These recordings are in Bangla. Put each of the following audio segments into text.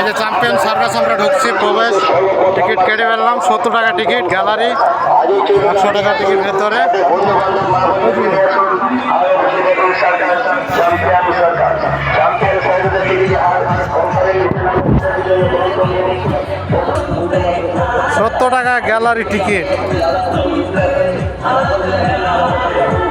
এই যে চ্যাম্পিয়ন সার্কাস আমরা ঢুকছি প্রবেশ। টিকিট কেটে ফেললাম, সত্তর টাকা টিকিট গ্যালারি একশো টাকা টিকিট ভেতরে। সত্তর টাকা গ্যালারি টিকিট।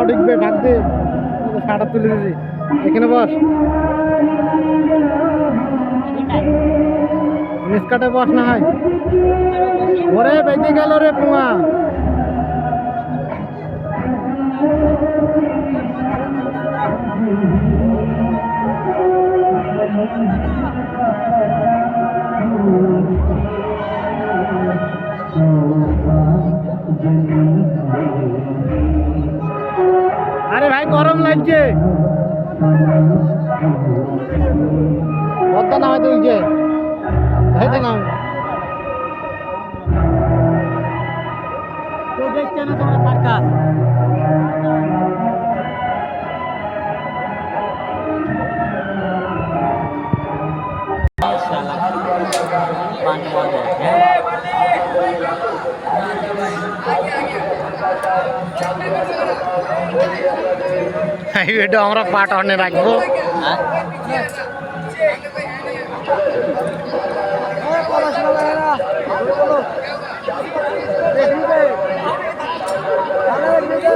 হাওয়া ঢুকবে ভাগ দে। সাটা তুলে দিয়েছি এখানে বস। নিষ্কাটে বস না হয়। ওরে বেঁচে গেল রে পুয়া তুলছে পদ্মা নামে তুলছে হেঁটে নাম। তো দেখছে না তোমরা সার্কাস। এই ভিডিও আমরা পার্ট অনে রাখব।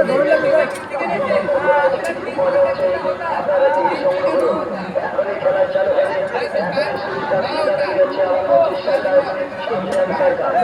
ধরে চ্যাম্পিয়ন সরকার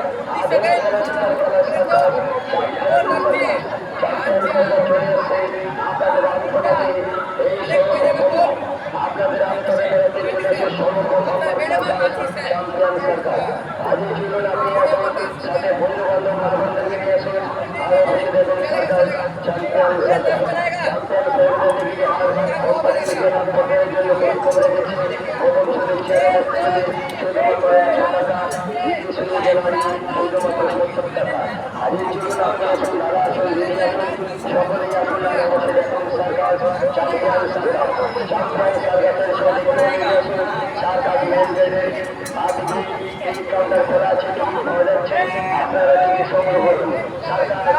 আপনারা যদি সময় হল সরকার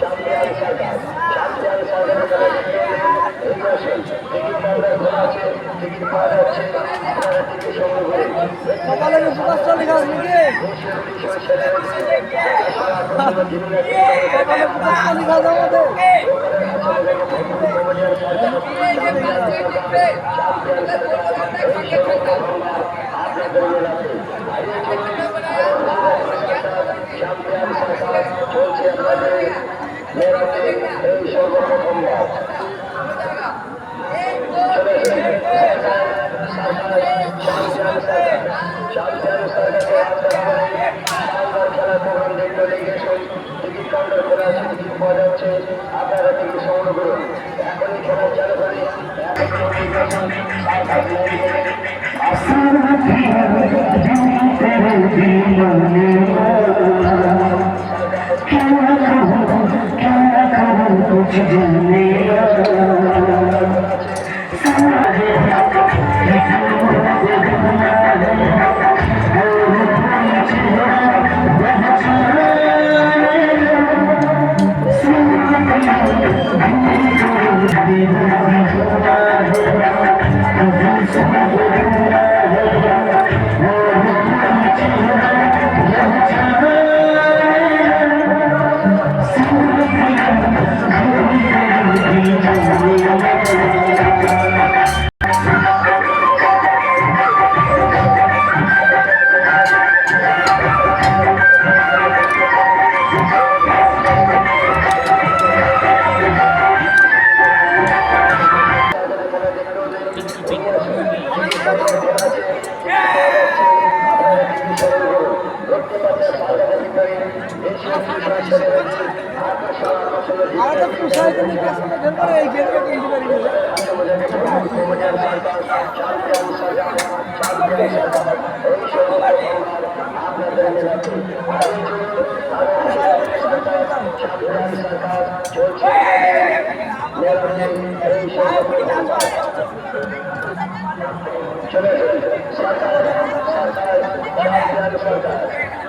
সরকার কপালের উপকাশটা লেখা আছে নাকি? কপালের উপকাশটা লেখা আছে আমাদের। মেয়েরা এই সর্বপ্রথম আপনারা টিকিট সংগ্রহ করুন এখনই খেলা চালু করে খেলা খবর কিছু জানি চলে সরকার সরকার সরকার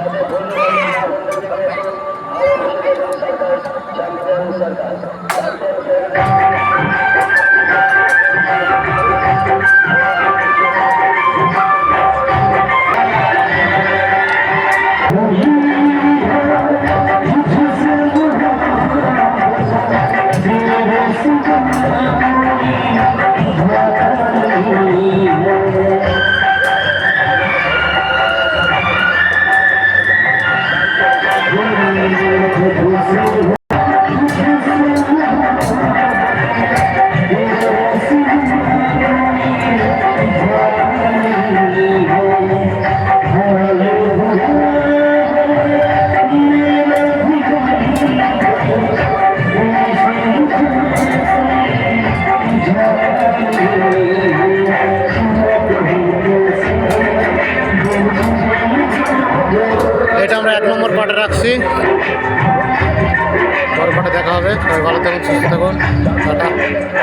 ধন্যবাদ।